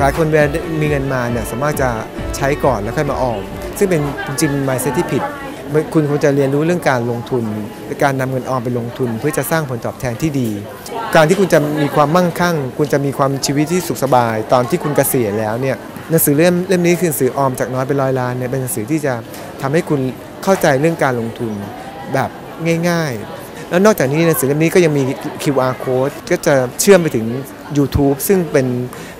หลายคนเวลามีเงินมาเนี่ยสามารถจะใช้ก่อนแล้วค่อยมาออม ซึ่งเป็นจริงๆ mindset ที่ผิด คุณควรจะเรียนรู้เรื่องการลงทุนการนำเงินออมไปลงทุน เพื่อจะสร้างผลตอบแทนที่ดี การที่คุณจะมีความมั่งคั่ง คุณจะมีความชีวิตที่สุขสบาย ตอนที่คุณเกษียณแล้วเนี่ยหนังสือเล่มเล่มนี้คือหนังสือออมจากน้อยเป็นร้อยล้านเนี่ยเป็นหนังสือที่จะทำให้คุณเข้าใจเรื่องการลงทุนแบบง่าย ๆ แล้วนอกจากนี้หนังสือเล่มนี้ก็ยังมี QR code ก็จะเชื่อมไปถึง YouTube ซึ่งเป็น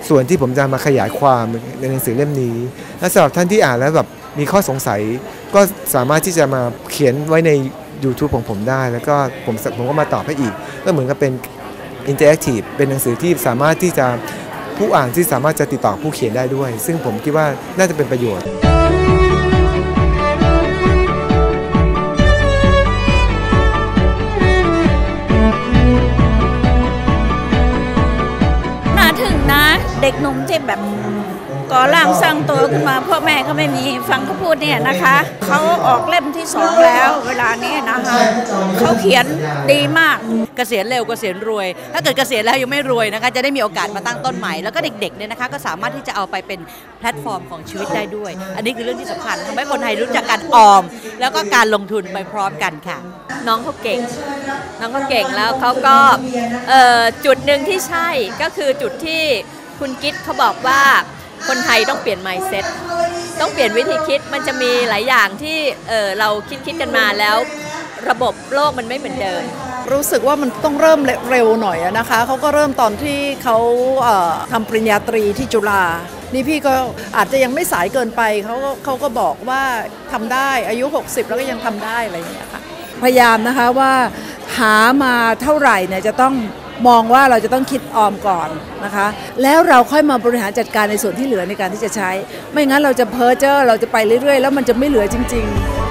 ส่วนที่ผมจะมาขยายความในหนังสือเล่มนี้ และสำหรับท่านที่อ่านแล้วแบบมีข้อสงสัย ก็สามารถที่จะมาเขียนไว้ใน YouTube ของผมได้ แล้วก็ผมผมก็มาตอบให้อีก ก็เหมือนกับเป็นอินเตอร์แอคทีฟเป็นหนังสือที่สามารถที่จะผู้อ่านที่สามารถจะติดต่อผู้เขียนได้ด้วย ซึ่งผมคิดว่าน่าจะเป็นประโยชน์ กหนุ่มที่แบบก่อร่างสร้างตัวขึ้นมาพ่อแม่ก็ไม่มีฟังเขาพูดเนี่ยนะคะเขาออกเล่มที่สองแล้ว เวลานี้นะคะเขาเขียนดีมากเกษียณเร็วเกษียณรวย ถ้าเกิดเกษียณแล้วยังไม่รวยนะคะ จะได้มีโอกาสมาตั้งต้นใหม่แล้วก็เด็กๆเนี่ยนะคะ ก็สามารถที่จะเอาไปเป็นแพลตฟอร์มของชีวิตได้ด้วย อันนี้คือเรื่องที่สำคัญทำให้คนไทยรู้จักการออม แล้วก็การลงทุนไปพร้อมกันค่ะ น้องเขาเก่ง น้องเขาเก่งแล้วเขาก็จุดหนึ่งที่ใช่ก็คือจุดที่ คุณกิ๊ดเขาบอกว่าคนไทยต้องเปลี่ยน mindset ต้องเปลี่ยนวิธีคิดมันจะมีหลายอย่างที่เออเราคิดคิดกันมาแล้ว ระบบโลกมันไม่เหมือนเดิม รู้สึกว่ามันต้องเริ่มเร็วหน่อยนะคะเขาก็เริ่มตอนที่เขาเทำปริญญาตรีที่จุฬานี่พี่ก็อาจจะยังไม่สายเกินไปเขาก็เขาก็บอกว่าทำได้อายุ 60 แล้วก็ยังทำได้อะไรอย่างเงี้ยค่ะพยายามนะคะว่าหามาเท่าไหร่เนี่ยจะต้อง มองว่าเราจะต้องคิดออมก่อนนะคะ แล้วเราค่อยมาบริหารจัดการในส่วนที่เหลือในการที่จะใช้ ไม่งั้นเราจะเพ้อเจ้อเราจะไปเรื่อยๆ แล้วมันจะไม่เหลือจริง ๆ